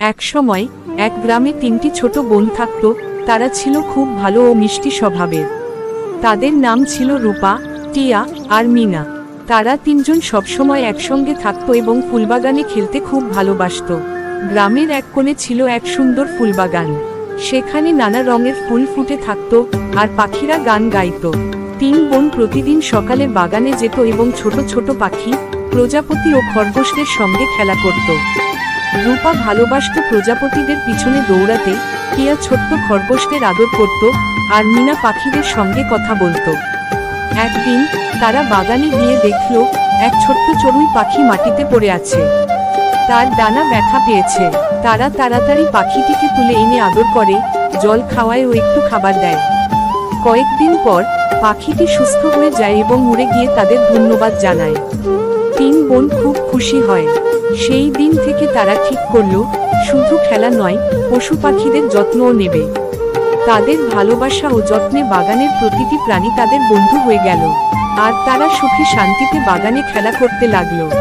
এক সময়, এক গ্রামে তিনটি ছোট বোন থাকত, তারা ছিল খুব ভালো ও মিষ্টি স্বভাবের। তাদের নাম ছিল রূপা, টিয়া আর মিনা। তারা তিনজন সবসময় একসঙ্গে থাকত এবং ফুলবাগানে খেলতে খুব ভালোবাসত। গ্রামের এক কোণে ছিল এক সুন্দর ফুলবাগান। সেখানে নানা রঙের ফুল ফুটে থাকত আর পাখিরা গান গাইত। তিন বোন প্রতিদিন সকালে বাগানে যেত এবং ছোট ছোট পাখি, প্রজাপতি ও খরগোশদের সঙ্গে খেলা করত। রূপা ভালোবাসত প্রজাপতিদের পিছনে দৌড়াতে টিয়া ছোট্ট খরগোশদের আদর করত আর মিনা পাখিদের সঙ্গে কথা বলতো। একদিন তারা বাগানে গিয়ে দেখল, এক ছোট্ট চড়ুই পাখি মাটিতে পড়ে আছে। তার ডানা ব্যথা পেয়েছে। তারা তাড়াতাড়ি পাখিটিকে তুলে এনে আদর করে, জল খাওয়ায় ও একটু খাবার দেয়। কয়েকদিন পর পাখিটি সুস্থ হয়ে যায় এবং উড়ে গিয়ে তাদের ধন্যবাদ জানায়। বোন খুব খুশি হয়। সেই দিন থেকে তারা ঠিক করল, শুধু খেলা নয়, পশু পাখিদের যত্নও নেবে। তাদের ভালোবাসা ও যত্নে বাগানের প্রতিটি প্রাণী তাদের বন্ধু হয়ে গেল। আর তারা সুখে শান্তিতে বাগানে খেলা করতে লাগল।